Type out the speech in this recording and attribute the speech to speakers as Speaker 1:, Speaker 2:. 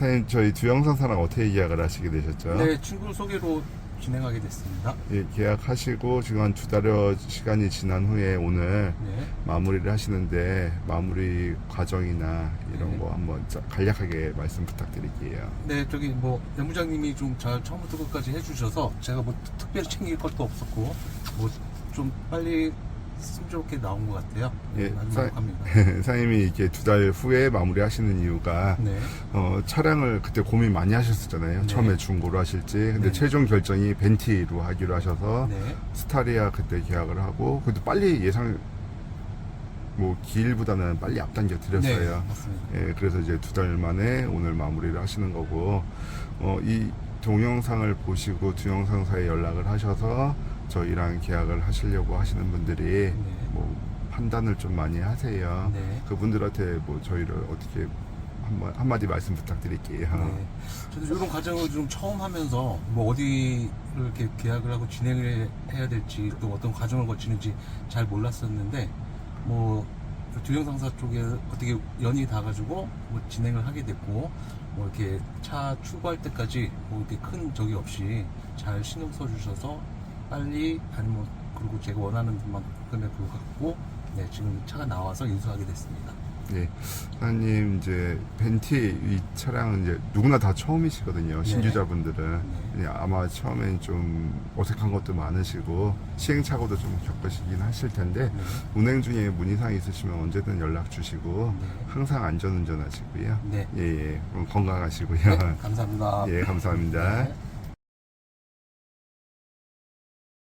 Speaker 1: 사장님 저희 두영상사랑 어떻게 계약을 하시게 되셨죠?
Speaker 2: 네, 친구 소개로 진행하게 됐습니다.
Speaker 1: 예, 계약하시고 지금 한 두 달여 시간이 지난 후에 오늘
Speaker 2: 네.
Speaker 1: 마무리를 하시는데 마무리 과정이나 이런
Speaker 2: 네.
Speaker 1: 거 한번 자- 간략하게 말씀 부탁드릴게요.
Speaker 2: 네, 저기 뭐 연부장님이 좀 잘 처음부터 끝까지 해주셔서 제가 뭐 특- 특별히 챙길 것도 없었고 뭐 좀 빨리 순조롭게 나온 것 같아요. 네,
Speaker 1: 예, 사-
Speaker 2: 만족합니다.
Speaker 1: 사 장님이 이렇게 두 달 후에 마무리하시는 이유가
Speaker 2: 네,
Speaker 1: 어, 차량을 그때 고민 많이 하셨었잖아요.
Speaker 2: 네.
Speaker 1: 처음에 중고로 하실지. 근데
Speaker 2: 네.
Speaker 1: 최종 결정이 벤티로 하기로 하셔서
Speaker 2: 네,
Speaker 1: 스타리아 그때 계약을 하고 그래도 빨리 예상 뭐 기일보다는 빨리 앞당겨
Speaker 2: 네,
Speaker 1: 드렸어요.
Speaker 2: 맞습니다.
Speaker 1: 예, 그래서 이제 두 달 만에 오늘 마무리를 하시는 거고 어, 이 동영상을 보시고 두 영상사에 연락을 하셔서 저희랑 계약을 하시려고 하시는 분들이
Speaker 2: 네.
Speaker 1: 뭐 판단을 좀 많이 하세요.
Speaker 2: 네.
Speaker 1: 그분들한테 뭐 저희를 어떻게 한마, 한마디 말씀 부탁드릴게요.
Speaker 2: 네. 저도 이런 과정을 좀 처음 하면서 뭐 어디를 이렇게 계약을 하고 진행을 해야 될지 또 어떤 과정을 거치는지 잘 몰랐었는데 뭐 두영상사 쪽에 어떻게 연이 닿아가지고 뭐 진행을 하게 됐고 뭐 이렇게 차 출고할 때까지 뭐 이렇게 큰 적이 없이 잘 신경 써주셔서 빨리 아니면 그리고 제가 원하는 만큼의 불갖고 네 지금 차가 나와서 인수하게 됐습니다.
Speaker 1: 네, 사장님 이제 벤티 이 차량은 이제 누구나 다 처음이시거든요.
Speaker 2: 네.
Speaker 1: 신주자분들은
Speaker 2: 네.
Speaker 1: 예, 아마 처음엔 좀 어색한 것도 많으시고 시행착오도 좀 겪으시긴 하실 텐데
Speaker 2: 네.
Speaker 1: 운행 중에 문의사항 있으시면 언제든 연락 주시고
Speaker 2: 네.
Speaker 1: 항상 안전운전하시고요.
Speaker 2: 네.
Speaker 1: 예, 예. 건강하시고요.
Speaker 2: 네, 감사합니다.
Speaker 1: 예, 감사합니다.
Speaker 2: 네.